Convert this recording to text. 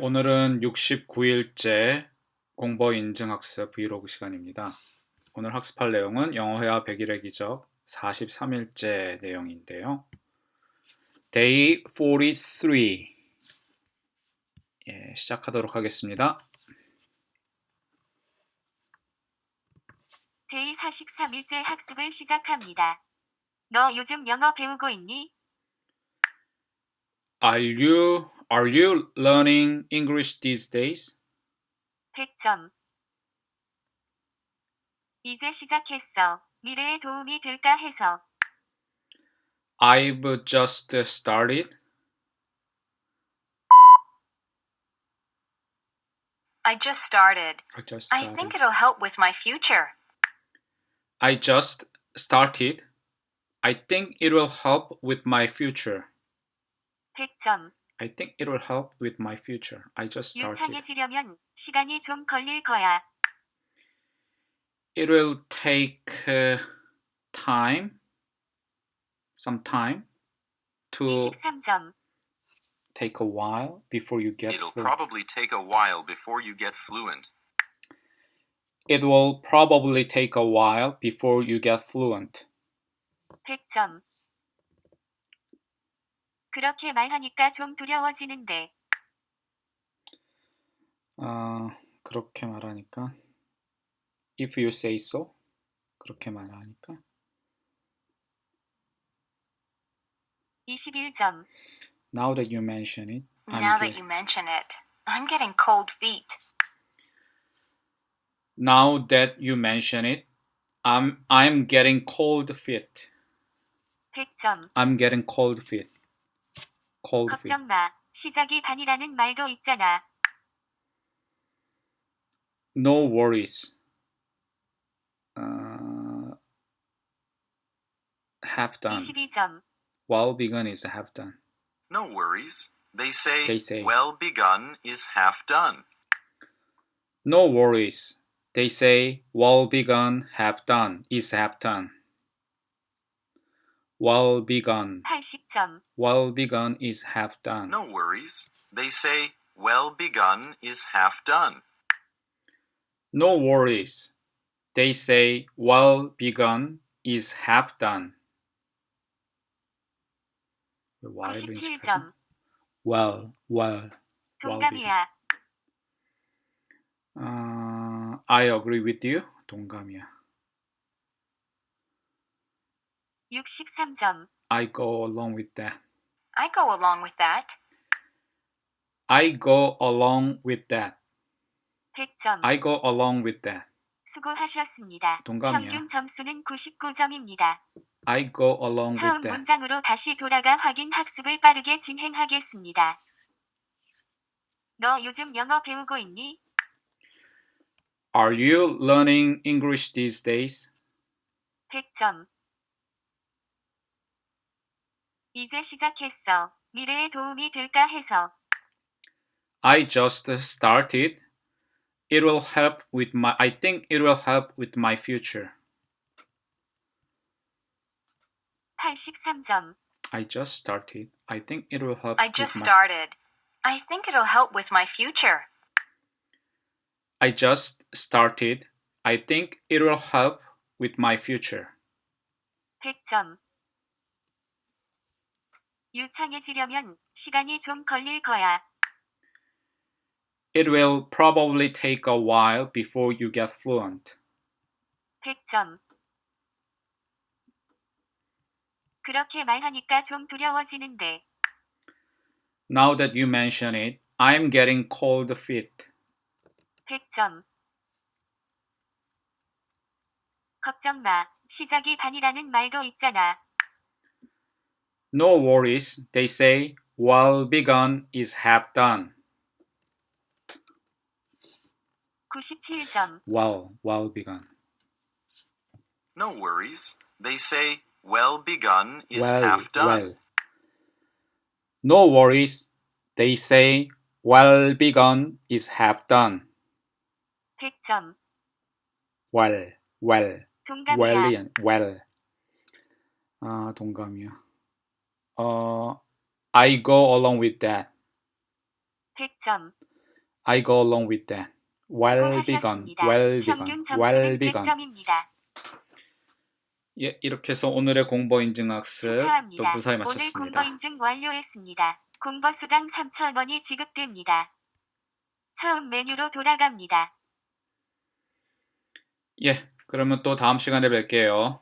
오늘은 69일째 공버 인증 학습 브이로그 시간입니다. 오늘 학습할 내용은 영어 회화 100일의 기적 43일째 내용인데요. Day 43 예, 시작하도록 하겠습니다. 데이 43일째 학습을 시작합니다. 너 요즘 영어 배우고 있니? Are you are you learning English these days? 100점. 이제 시작했어. 미래에 도움이 될까 해서. I've just started. I just started. I just I started. think it'll help with my future. I just started. I think it will help with my future. 100점. I think it will help with my future. I just started. 유창해지려면 시간이 좀 걸릴 거야. It will take uh, time, some time, to 23점. take a while before you get It'll fluent. probably take a while before you get fluent. It will probably take a while before you get fluent. 100점. 그렇게 말하니까 좀 두려워지는데. 아, 그렇게 말하니까 if you say so 그렇게 말하니까 21점. now that you mention it I'm now get- that you mention it, I'm getting cold feet. now that you mention it I'm I'm getting cold feet 100점. I'm getting cold feet cold feet 걱정 마. 시작이 반이라는 말도 있잖아. no worries uh, have done 22점. well begun is have done No worries. They say, They say. well begun is half done. no worries they say well begun have done is have done well begun 80점. well begun is half done No worries. They say, well begun is half done. no worries they say well begun is half done Why do you speak? 97점. well well 동감이야. uh, I agree with you 동감이야 63점. I go along with that I go along with that. I go along with that 100점. I go along with that 수고하셨습니다. 동감이야. 평균 점수는 99점입니다. I go along 처음 with that 문장으로 다시 돌아가 확인 학습을 빠르게 진행하겠습니다. 너 요즘 영어 배우고 있니? Are you learning English these days? 100점. 이제 시작했어. 미래에 도움이 될까 해서. I just started. It will help with my I think it will help with my future. 83점. I just started. I think it will help I with just my started. I think it'll help with my future. I just started. I think it will help with my future. 100점. 유창해지려면 시간이 좀 걸릴 거야. It will probably take a while before you get fluent. 100점. 그렇게 말하니까 좀 두려워지는데. Now that you mention it, I'm getting cold feet. 100점. 걱정 마. 시작이 반이라는 말도 있잖아. No worries, they say. Well begun is half done. 97점. Well, well begun. No worries. They say, well begun is well, half done. well. No worries, they say. Well begun is half done. 100점. Well, well, 동감이야. well이 well. 아 동감이야. 어, I go along with that. 100점. I go along with that. Well begun, well begun, well begun. 100점입니다. 예, 이렇게 해서 오늘의 공보 인증 학습 또. 무사히 오늘 마쳤습니다. 공보 인증 완료했습니다. 공보수당 3,000원이 지급됩니다. 처음 메뉴로 돌아갑니다. 예, 그러면 또 다음 시간에 뵐게요.